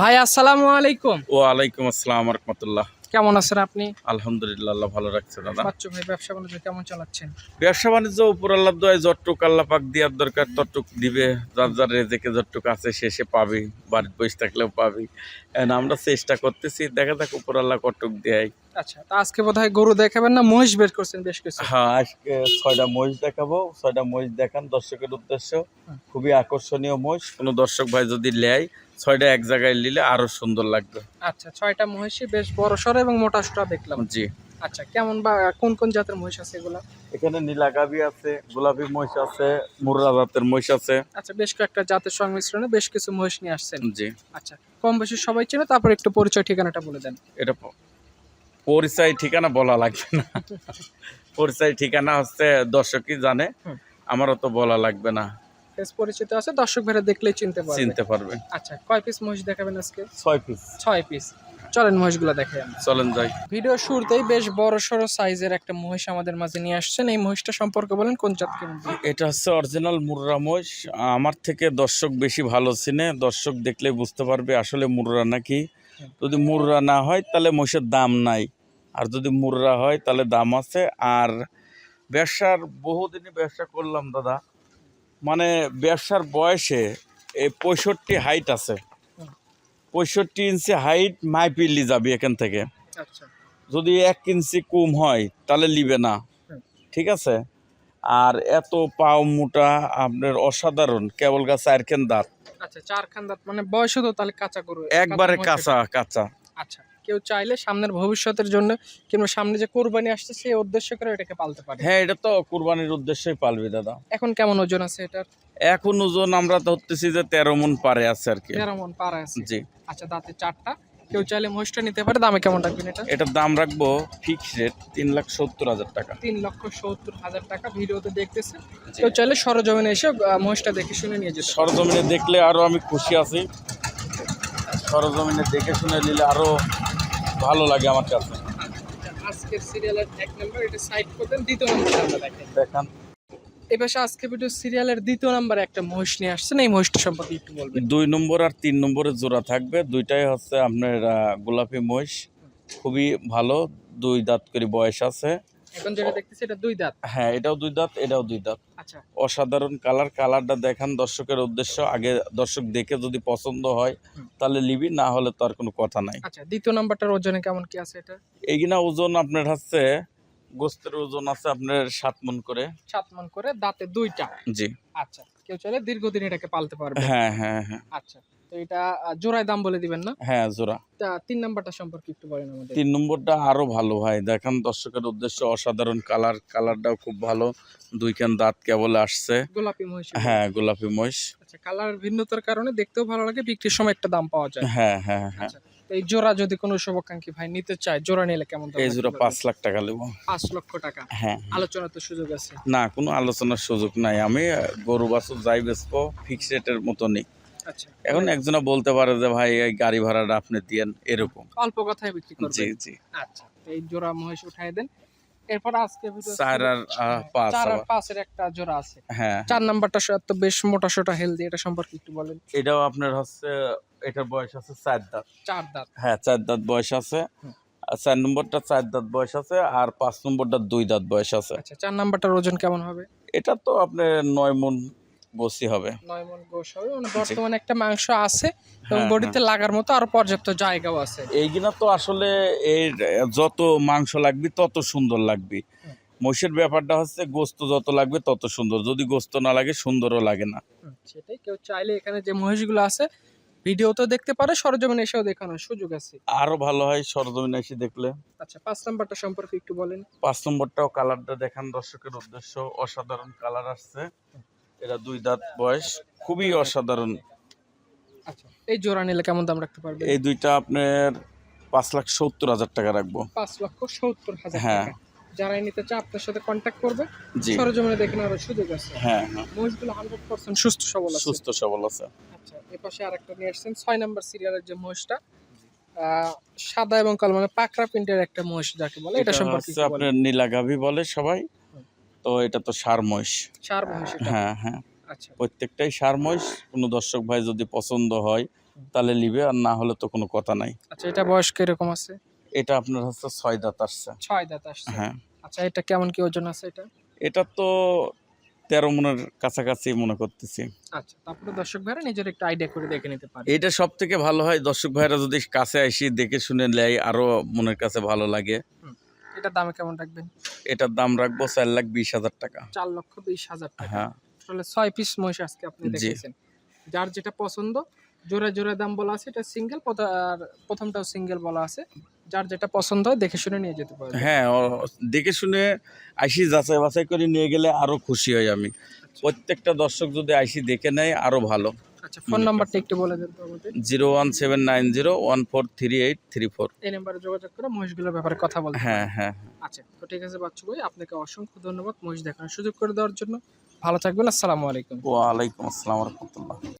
ভাই আসসালামু আলাইকুম। ওয়ালাইকুম আসসালাম রহমতুল্লাহ। কেমন আছেন আপনি? আলহামদুলিল্লাহ আল্লাহ ভালো রাখছে দাদা। বাচ্চু ভাই ব্যবসা বাণিজ্য কেমন চালাচ্ছেন? ব্যবসা বাণিজ্য উপর আল্লাহ দোয়ায় যতটুক আল্লাহ পাক দেওয়ার দরকার ততটুক দিবে। যার যার রেজেকে যতটুক আছে সে সে পাবি। বাড়িতে বসে থাকলেও পাবি। আমরা চেষ্টা করতেছি দেখা যাক উপর আল্লাহ কটুক দেয়। আচ্ছা তা আজকে বোধহয় গরু দেখাবেন না মহিষ বের করছেন বেশ কিছু? হ্যাঁ আজকে ছয়টা মহিষ দেখাবো। ছয়টা মহিষ দেখান দর্শকের উদ্দেশ্য। খুবই আকর্ষণীয় মহিষ। কোনো দর্শক ভাই যদি নেয় ছয়টা এক জায়গায় নিলে আরও সুন্দর লাগবে। আচ্ছা ছয়টা মহিষই বেশ বড় সড় এবং মোটা সোটা দেখলাম। জি। আচ্ছা কেমন বা কোন কোন জাতের মহিষ আছে এগুলা? এখানে নীলা গাভি আছে গোলাপি মহিষ আছে মুর্রা জাতের মহিষ আছে। আচ্ছা বেশ কয়েকটা জাতের সংমিশ্রণে বেশ কিছু মহিষ নিয়ে আসছেন। জি। আচ্ছা কম বেশি সবাই চেনে তারপর একটু পরিচয় ঠিকানাটা বলে দেন। এটা পরিচয় ঠিকানা বলা লাগবে না। পরিচয় ঠিকানা হচ্ছে দর্শকই জানে আমারও তো বলা লাগবে না। বেশ পরিচিত আছে দর্শক ভাইরা দেখলেই চিনতে পারবে। চিনতে পারবে। আচ্ছা কয় পিস মহিষ দেখাবেন আজকে? ছয় পিস ছয় পিস চলেন মহিষগুলো দেখে আমরা। চলেন যাই। ভিডিও শুরুতেই বেশ বড় সড়ো সাইজের একটা মহিষ আমাদের মাঝে নিয়ে আসছেন। এই মহিষটা সম্পর্কে বলেন কোন জাত কেমন এটা হচ্ছে অরিজিনাল মুর্রা মহিষ। আমার থেকে দর্শক বেশি ভালো চিনে। দর্শক দেখলে বুঝতে পারবে আসলে মুর্রা নাকি। যদি মুর্রা না হয় তাহলে মহিষের দাম নাই। আর যদি মুর্রা হয় তাহলে দাম আছে। আর ব্যবসার বহুদিনই ব্যবসা করলাম দাদা। মানে ব্যবসার বয়সে এই পঁয়ষট্টি হাইট আছে। পঁয়ষট্টি ইঞ্চি হাইট মাইপিলি যাবি এখান থেকে। আচ্ছা। যদি এক ইঞ্চি কম হয় তাহলে লিবে না। ঠিক আছে? আর এত পাও মোটা আপনার অসাধারণ কেবল গাছ চারখান দাঁত। আচ্ছা চার খান দাঁত মানে বয়সও তো তাহলে কাঁচা গরু। একবারে কাঁচা কাঁচা। আচ্ছা কেউ চাইলে সামনের ভবিষ্যতের জন্য কিংবা সামনে যে কোরবানি আসছে সেই উদ্দেশ্য করে এটাকে পালতে পারে। হ্যাঁ এটা তো কুরবানির উদ্দেশ্যই পালবে দাদা। এখন কেমন ওজন আছে এটার? এখন ওজন আমরা ধরতেছি যে তেরো মন পারে আছে আর কি। তেরো মন পারা আছে। জি। আচ্ছা দাঁতে চারটা। কেউ চাইলে মহিষটা নিতে পারে। দামে কেমন রাখবেন এটা? এটার দাম রাখব ফিক্স রেট তিন লাখ সত্তর হাজার টাকা। তিন লক্ষ সত্তর হাজার টাকা ভিডিওতে দেখতেছে কেউ চাইলে সরজমিনে এসে মহিষটা দেখে শুনে নিয়ে যেতে সরজমিনে দেখলে আরও আমি খুশি আছি। সরজমিনে দেখে শুনে নিলে আরও ভালো লাগে আমার কাছে। আজকের সিরিয়ালের এক নম্বর এটা সাইড করতেন দ্বিতীয় নম্বর দেখান। এই আজকে ভিডিও সিরিয়ালের দ্বিতীয় নম্বরে একটা মহিষ নিয়ে আসছেন এই মহিষটা সম্পর্কে একটু বলবেন। দুই নম্বর আর তিন নম্বরের জোড়া থাকবে দুইটাই হচ্ছে আপনার গোলাপি মহিষ। খুবই ভালো দুই দাঁত করে বয়স আছে। এখন যেটা দেখতেছি এটা দুই দাঁত। হ্যাঁ এটাও দুই দাঁত এটাও দুই দাঁত। আচ্ছা। অসাধারণ কালার কালারটা দেখান দর্শকের উদ্দেশ্য। আগে দর্শক দেখে যদি পছন্দ হয় তাহলে লিবি না হলে তো আর কোনো কথা নাই। আচ্ছা দ্বিতীয় নাম্বারটার ওজনে কেমন কি আছে এটা? এইগুলা ওজন আপনার হচ্ছে গোস্তের ওজন আছে আপনার সাত মন করে। সাত মন করে দাঁতে দুইটা। জি। আচ্ছা কেউ চাইলে দীর্ঘদিন এটাকে পালতে পারবে। হ্যাঁ হ্যাঁ হ্যাঁ। আচ্ছা। তো এটা জোড়ায় দাম বলে দিবেন না? হ্যাঁ জোড়া। তিন নাম্বারটা সম্পর্কে একটু বলেন আমাদের। তিন নম্বরটা আরও ভালো ভাই। দেখান দর্শকের উদ্দেশ্য অসাধারণ কালার কালারটাও খুব ভালো। দাঁত কেবল আসছে। গোলাপি মহিষ। হ্যাঁ গোলাপি মহিষ। আচ্ছা কালার ভিন্নতার কারণে দেখতেও ভালো লাগে বিক্রির সময় একটা দাম পাওয়া যায়। হ্যাঁ হ্যাঁ হ্যাঁ। আচ্ছা এই জোড়া যদি কোনো শুভাকাঙ্ক্ষী ভাই নিতে চায় জোড়া নিলে কেমন দাম এই জোড়া পাঁচ লাখ টাকা নেব। পাঁচ লক্ষ টাকা। হ্যাঁ আলোচনা তো সুযোগ আছে। না কোনো আলোচনার সুযোগ নাই। আমি গরু বাছুর যাই বেচবো ফিক্স রেটের মতনই। আচ্ছা এখন একজনা বলতে পারে যে ভাই এই গাড়ি ভাড়াটা আপনি দিয়েন এরকম। অল্প কথায় বিক্রি করবে জি জি। আচ্ছা এই জোড়া মহিষ উঠাই দেন। এরপর আজকে চার আর পাঁচ চার আর। পাঁচের একটা জোড়া আছে। হ্যাঁ। চার নাম্বারটা তো বেশ মোটা সোটা হেলদি এটা সম্পর্কে একটু বলেন। এটাও আপনার হচ্ছে এটার বয়স আছে চার দাঁত। চার দাঁত। হ্যাঁ চার দাঁত বয়স আছে। আর চার নম্বরটা চার দাঁত বয়স আছে আর পাঁচ নম্বরটা দুই দাঁত বয়স আছে। আচ্ছা চার নাম্বারটার ওজন কেমন হবে? এটা তো আপনার নয় মন বসি হবে। নয় মন হবে। মানে বর্তমানে একটা মাংস আছে এবং হ্যাঁ, বডিতে লাগার মতো আরও পর্যাপ্ত জায়গাও আছে। এইগুলা তো আসলে এর যত মাংস লাগবে তত সুন্দর লাগবে। মহিষের ব্যাপারটা হচ্ছে গোস্ত যত লাগবে তত সুন্দর। যদি গোস্ত না লাগে সুন্দরও লাগে না। সেটাই। কেউ চাইলে এখানে যে মহিষগুলো আছে ভিডিও তো দেখতে পারে সরজমিনে এসেও দেখানোর সুযোগ আছে। আরও ভালো হয় সরজমিন এসে দেখলে। আচ্ছা পাঁচ নাম্বারটা সম্পর্কে একটু বলেন। পাঁচ নম্বরটাও কালারটা দেখান দর্শকের উদ্দেশ্য। অসাধারণ কালার আসছে। এটা দুই দাঁত বয়স খুবই অসাধারণ। আচ্ছা এই জোড়া নিলে কেমন দাম রাখতে পারবে? এই দুইটা আপনার পাঁচ লাখ সত্তর হাজার টাকা রাখব। পাঁচ লক্ষ সত্তর হাজার হ্যাঁ। যারাই নিতে চায় আপনার সাথে কন্ট্যাক্ট করবে। জি। সরজমিনে দেখে নেওয়ার সুযোগ আছে। হ্যাঁ হ্যাঁ। মহিষগুলো হান্ড্রেড পার্সেন্ট সুস্থ সবল আছে। সুস্থ সবল আছে। আচ্ছা এপাশে আরেকটা নিয়ে আসছেন ছয় নাম্বার সিরিয়ালের যে মহিষটা সাদা এবং কালো মানে পাকড়া প্রিন্টের একটা মহিষ যাকে বলে এটা সম্পর্কে একটু। আপনার নীলাগাভি বলে সবাই। তো এটা তো সার মহিষ। হ্যাঁ হ্যাঁ। আচ্ছা। প্রত্যেকটাই সার মহিষ। কোনো দর্শক ভাই যদি পছন্দ হয় তাহলে নিবে আর না হলে তো কোনো কথা নাই। আচ্ছা এটা বয়স কীরকম আছে? এটা আপনার হচ্ছে ছয় দাঁত আসছে। ছয় দাঁত আসছে। হ্যাঁ। আচ্ছা এটা কেমন কি ওজন আছে এটা? এটা তো তেরো মনের কাছাকাছি মনে করতেছি। আচ্ছা তারপরে দর্শক ভাইরা নিজের একটু আইডিয়া করে দেখে নিতে পারে এটা সব থেকে ভালো হয় দর্শক ভাইরা যদি কাছে আসি দেখে শুনে নেয় আরও মনের কাছে ভালো লাগে। এটা দামে কেমন রাখবেন? এটার দাম রাখব চার লাখ বিশ হাজার টাকা। চার লক্ষ বিশ হাজার টাকা। হ্যাঁ। আসলে ছয় পিস মহিষ আজকে আপনি। দেখেছেন। যার যেটা পছন্দ জোড়া জোড়া দাম বলা আছে এটা সিঙ্গেল আর প্রথমটাও সিঙ্গেল বলা আছে। যার যেটা পছন্দ হয় দেখে শুনে নিয়ে যেতে পারবে হ্যাঁ দেখে শুনে আইসি যাচাই বাছাই করে নিয়ে গেলে আরও খুশি হই আমি। প্রত্যেকটা দর্শক যদি আইসি দেখে নেয় আরও ভালো। আচ্ছা ফোন নাম্বারটা একটু বলে দেন তো আমাদের। Zero one seven nine zero one four three eight three four. এই নাম্বারে যোগাযোগ করে মহিষগুলোর ব্যাপারে কথা বলতে হ্যাঁ হ্যাঁ আচ্ছা তো ঠিক আছে বাচ্চু ভাই আপনাকে অসংখ্য ধন্যবাদ মহিষ দেখানোর সুযোগ করে দেওয়ার জন্য। ভালো থাকবেন আসসালামু আলাইকুম। ওয়ালাইকুম আসসালাম রহমতুল্লাহ।